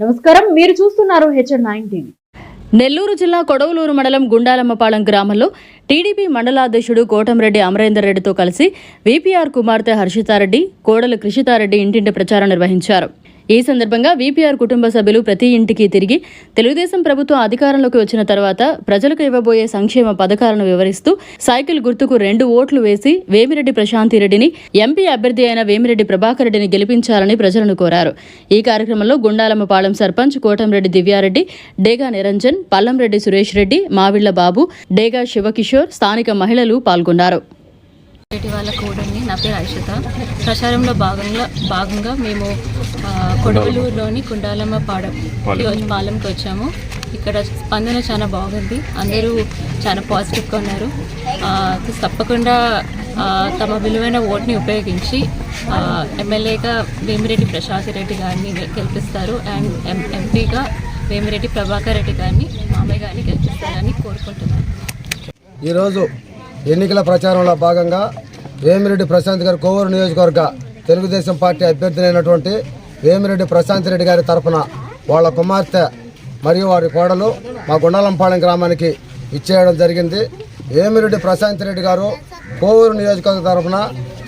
నమస్కారం. మీరు చూస్తున్నారు హెచ్ఎన్ నైన్ టీవీ నెల్లూరు జిల్లా కొడవలూరు మండలం గుండాలమ్మపాలెం గ్రామంలో టీడీపీ మండలాధ్యక్షుడు కోటంరెడ్డి అమరేందర్ రెడ్డితో కలిసి వీపీఆర్ కుమార్తె హర్షితారెడ్డి కోడలు కృషితారెడ్డి ఇంటింటి ప్రచారం నిర్వహించారు. ఈ సందర్భంగా వీపీఆర్ కుటుంబ సభ్యులు ప్రతి ఇంటికి తిరిగి తెలుగుదేశం ప్రభుత్వం అధికారంలోకి వచ్చిన తర్వాత ప్రజలకు ఇవ్వబోయే సంక్షేమ పథకాలను వివరిస్తూ సైకిల్ గుర్తుకు రెండు ఓట్లు వేసి వేమిరెడ్డి ప్రశాంతిరెడ్డిని ఎంపీ అభ్యర్థి అయిన వేమిరెడ్డి ప్రభాకర్ రెడ్డిని గెలిపించాలని ప్రజలను కోరారు. ఈ కార్యక్రమంలో గుండాలమ్మపాలెం సర్పంచ్ కోటంరెడ్డి దివ్యారెడ్డి డేగా నిరంజన్ పల్లంరెడ్డి సురేష్ రెడ్డి మావిళ్ళ బాబు డేగా శివకిషోర్ స్థానిక మహిళలు పాల్గొన్నారు. వాళ్ళ నా పేరు ఐషిత ప్రచారంలో భాగంగా భాగంగా మేము కొడవలూరులోని కుండాలమ్మ పాడం ఈరోజు పాలెంకి వచ్చాము. ఇక్కడ స్పందన చాలా బాగుంది. అందరూ చాలా పాజిటివ్గా ఉన్నారు. తప్పకుండా తమ విలువైన ఓట్ని ఉపయోగించి ఎమ్మెల్యేగా వేమిరెడ్డి ప్రశాంత్ రెడ్డి గారిని గెలిపిస్తారు. అండ్ ఎం ఎంపీగా వేమిరెడ్డి ప్రభాకర్ రెడ్డి గారిని మామయ్య గారిని గెలిపిస్తారని కోరుకుంటున్నాను. ఈరోజు ఎన్నికల ప్రచారంలో భాగంగా వేమిరెడ్డి ప్రశాంత్ గారు కోవూరు నియోజకవర్గ తెలుగుదేశం పార్టీ అభ్యర్థులైనటువంటి వేమిరెడ్డి ప్రశాంత్ రెడ్డి గారి తరఫున వాళ్ళ కుమార్తె మరియు వారి కోడలు మా గుండాలంపాళెం గ్రామానికి ఇచ్చేయడం జరిగింది. వేమిరెడ్డి ప్రశాంత్ రెడ్డి గారు కోవూరు నియోజకవర్గ తరఫున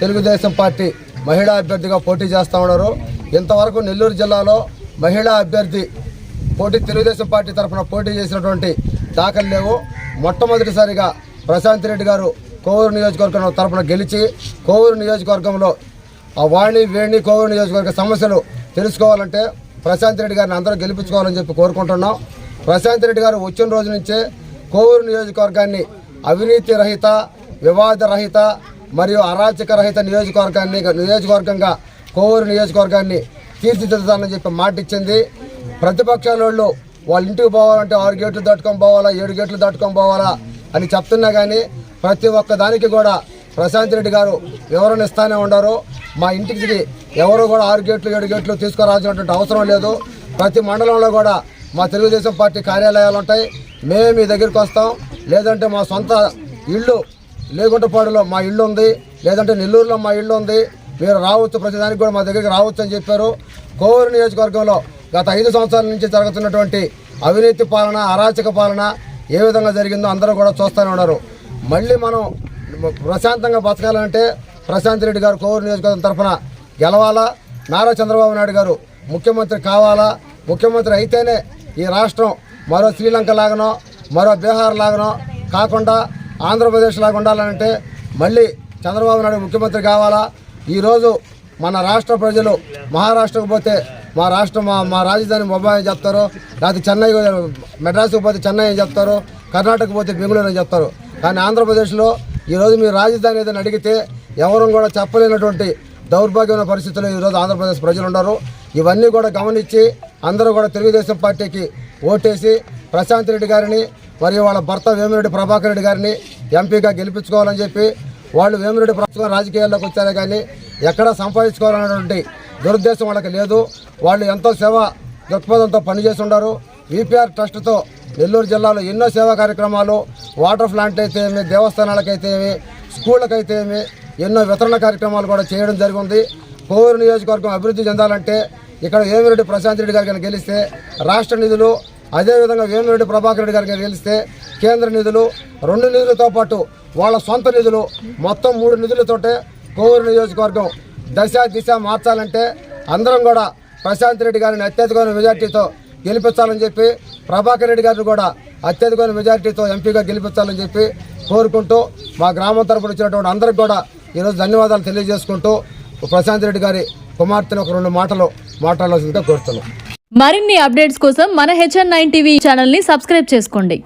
తెలుగుదేశం పార్టీ మహిళా అభ్యర్థిగా పోటీ చేస్తూ ఉన్నారు. ఇంతవరకు నెల్లూరు జిల్లాలో మహిళా అభ్యర్థి పోటీ తెలుగుదేశం పార్టీ తరఫున పోటీ చేసినటువంటి దాఖలు లేవు. మొట్టమొదటిసారిగా ప్రశాంత్ రెడ్డి గారు కోవూరు నియోజకవర్గం తరపున గెలిచి కోవూరు నియోజకవర్గంలో ఆ వాణి వేణి కోవూరు నియోజకవర్గ సమస్యలు తెలుసుకోవాలంటే ప్రశాంత్ రెడ్డి గారిని అందరూ గెలిపించుకోవాలని చెప్పి కోరుకుంటున్నాం. ప్రశాంత్ రెడ్డి గారు వచ్చిన రోజు నుంచే కోవూరు నియోజకవర్గాన్ని అవినీతి రహిత వివాద రహిత మరియు అరాచక రహిత నియోజకవర్గాన్ని నియోజకవర్గంగా కోవూరు నియోజకవర్గాన్ని తీర్చిదిద్దుతానని చెప్పి మాట ఇచ్చింది ప్రతిపక్షాల వాళ్ళు వాళ్ళ ఇంటికి పోవాలంటే ఆరు గేట్లు దాటుకొని పోవాలా ఏడు గేట్లు దాటుకొని పోవాలా అని చెప్తున్నా కానీ ప్రతి ఒక్క దానికి కూడా ప్రశాంత్ రెడ్డి గారు వివరణ ఇస్తానే ఉన్నారు మా ఇంటికి ఎవరు కూడా ఆరు గేట్లు ఏడు గేట్లు తీసుకురావాల్సినటువంటి అవసరం లేదు. ప్రతి మండలంలో కూడా మా తెలుగుదేశం పార్టీ కార్యాలయాలు ఉంటాయి. మేము మీ దగ్గరికి వస్తాం. లేదంటే మా సొంత ఇల్లు లేగుంటపాడులో మా ఇల్లు ఉంది. లేదంటే నెల్లూరులో మా ఇల్లు ఉంది. మీరు రావచ్చు ప్రతిదానికి కూడా మా దగ్గరికి రావచ్చు అని చెప్పారు. కోవూరు నియోజకవర్గంలో గత ఐదు సంవత్సరాల నుంచి జరుగుతున్నటువంటి అవినీతి పాలన అరాచక పాలన ఏ విధంగా జరిగిందో అందరూ కూడా చూస్తూనే ఉన్నారు. మళ్ళీ మనం ప్రశాంతంగా బతకాలంటే ప్రశాంత్ రెడ్డి గారు కోవూరు నియోజకవర్గం తరఫున గెలవాలా? నారా చంద్రబాబు నాయుడు గారు ముఖ్యమంత్రి కావాలా? ముఖ్యమంత్రి అయితేనే ఈ రాష్ట్రం మరో శ్రీలంక లాగానో మరో బీహార్ లాగానో కాకుండా ఆంధ్రప్రదేశ్ లాగా ఉండాలంటే మళ్ళీ చంద్రబాబు నాయుడు ముఖ్యమంత్రి కావాలా? ఈరోజు మన రాష్ట్ర ప్రజలు మహారాష్ట్రకు పోతే మా రాష్ట్రం మా మా రాజధాని ముంబై అని చెప్తారు లేకపోతే చెన్నై మెడ్రాస్కి పోతే చెన్నై అని చెప్తారు కర్ణాటక పోతే బెంగళూరు అని చెప్తారు. కానీ ఆంధ్రప్రదేశ్లో ఈరోజు మీ రాజధాని ఏదైనా అడిగితే ఎవరు కూడా చెప్పలేనటువంటి దౌర్భాగ్యమైన పరిస్థితుల్లో ఈరోజు ఆంధ్రప్రదేశ్ ప్రజలు ఉన్నారు. ఇవన్నీ కూడా గమనించి అందరూ కూడా తెలుగుదేశం పార్టీకి ఓటేసి ప్రశాంత్ రెడ్డి గారిని మరియు వాళ్ళ భర్త వేమిరెడ్డి ప్రభాకర్ రెడ్డి గారిని ఎంపీగా గెలిపించుకోవాలని చెప్పి వాళ్ళు వేమిరెడ్డి ప్రభుత్వం రాజకీయాల్లోకి వచ్చారే కానీ ఎక్కడా సంపాదించుకోవాలనేటువంటి దురుద్దేశం వాళ్ళకి లేదు. వాళ్ళు ఎంతో సేవ దృక్పథంతో పనిచేసి ఉన్నారు. విపిఆర్ ట్రస్ట్తో నెల్లూరు జిల్లాలో ఎన్నో సేవా కార్యక్రమాలు వాటర్ ప్లాంట్ అయితే ఏమి దేవస్థానాలకైతే ఏమి స్కూళ్ళకైతే ఏమి ఎన్నో వితరణ కార్యక్రమాలు కూడా చేయడం జరిగింది. కోవూరు నియోజకవర్గం అభివృద్ధి చెందాలంటే ఇక్కడ వేమిరెడ్డి ప్రశాంత్ రెడ్డి గారికి గెలిస్తే రాష్ట్ర నిధులు అదేవిధంగా వేమిరెడ్డి ప్రభాకర్ రెడ్డి గారికి గెలిస్తే కేంద్ర నిధులు రెండు నిధులతో పాటు వాళ్ళ సొంత నిధులు మొత్తం మూడు నిధులతోటే కోవూరు నియోజకవర్గం దశ దిశ మార్చాలంటే అందరం కూడా ప్రశాంత్ రెడ్డి గారిని అత్యధికమైన మెజార్టీతో గెలిపించాలని చెప్పి ప్రభాకర్ రెడ్డి గారిని కూడా అత్యధికమైన మెజార్టీతో ఎంపీగా గెలిపించాలని చెప్పి కోరుకుంటూ మా గ్రామం తరపున వచ్చినటువంటి అందరికి కూడా ఈరోజు ధన్యవాదాలు తెలియజేసుకుంటూ ప్రశాంత్ రెడ్డి గారి కుమార్తెను ఒక రెండు మాటలు మాట్లాడాల్సిందిగా కోరుతున్నాం. మరిన్ని అప్డేట్స్ కోసం మన హెచ్ఎన్ నైన్ టీవీ ఛానల్ని సబ్స్క్రైబ్ చేసుకోండి.